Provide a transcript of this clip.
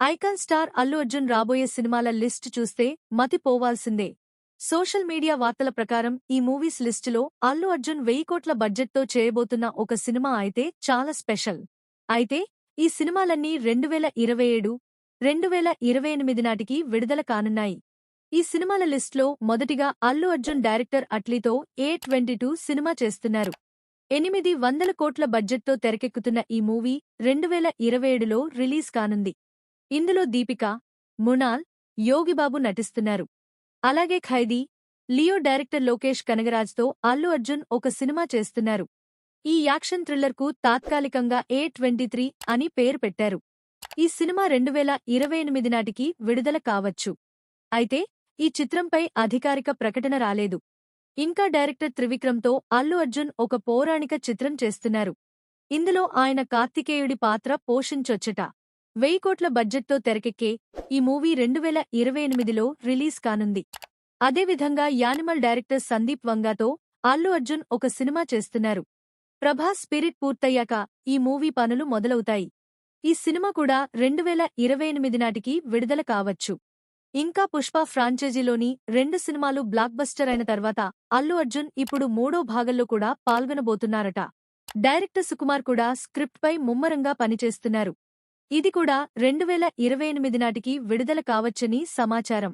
Icon star Allu Arjun రాబోయే సినిమాల list చూస్తే మతిపోవాల్సిందే. సోషల్ మీడియా వార్తల ప్రకారం ఈ మూవీస్ లిస్టులో అల్లు అర్జున్ వెయ్యి కోట్ల బడ్జెట్తో చేయబోతున్న ఒక సినిమా అయితే చాలా స్పెషల్. అయితే ఈ సినిమాలన్నీ రెండువేల ఇరవై ఏడు రెండువేల ఇరవై ఎనిమిది నాటికి విడుదల కానున్నాయి. ఈ సినిమాల లిస్ట్లో మొదటిగా అల్లు అర్జున్ డైరెక్టర్ అట్లీతో ఏ ట్వంటీ టూ సినిమా చేస్తున్నారు. ఎనిమిది వందల కోట్ల బడ్జెట్తో తెరకెక్కుతున్న ఈ మూవీ రెండువేల ఇరవై ఏడులో రిలీజ్ కానుంది. ఇందులో దీపిక మునాల్ యోగిబాబు నటిస్తున్నారు. అలాగే ఖైదీ లియో డైరెక్టర్ లోకేష్ కనగరాజ్తో అల్లు అర్జున్ ఒక సినిమా చేస్తున్నారు. ఈ యాక్షన్ థ్రిల్లర్కు తాత్కాలికంగా ఏ ట్వంటీ త్రీ అని పేరు పెట్టారు. ఈ సినిమా రెండువేల ఇరవై ఎనిమిది నాటికి విడుదల కావచ్చు. అయితే ఈ చిత్రంపై అధికారిక ప్రకటన రాలేదు. ఇంకా డైరెక్టర్ త్రివిక్రమ్తో అల్లు అర్జున్ ఒక పౌరాణిక చిత్రం చేస్తున్నారు. ఇందులో ఆయన కార్తికేయుడి పాత్ర పోషించొచ్చట. వెయ్యి కోట్ల బడ్జెట్తో తెరకెక్కే ఈ మూవీ రెండువేల ఇరవై ఎనిమిదిలో రిలీజ్ కానుంది. అదేవిధంగా యానిమల్ డైరెక్టర్ సందీప్ వంగాతో అల్లు అర్జున్ ఒక సినిమా చేస్తున్నారు. ప్రభాస్ స్పిరిట్ పూర్తయ్యాక ఈ మూవీ పనులు మొదలవుతాయి. ఈ సినిమా కూడా రెండువేల ఇరవై ఎనిమిది నాటికి విడుదల కావచ్చు. ఇంకా పుష్ప ఫ్రాంచైజీలోని రెండు సినిమాలు బ్లాక్ బస్టర్ అయిన తర్వాత అల్లు అర్జున్ ఇప్పుడు మూడో భాగంలో కూడా పాల్గొనబోతున్నారట. డైరెక్టర్ సుకుమార్ కూడా స్క్రిప్ట్పై ముమ్మరంగా పనిచేస్తున్నారు. ఇది కూడా రెండు వేల ఇరవై ఎనిమిది నాటికి విడుదల కావచ్చని సమాచారం.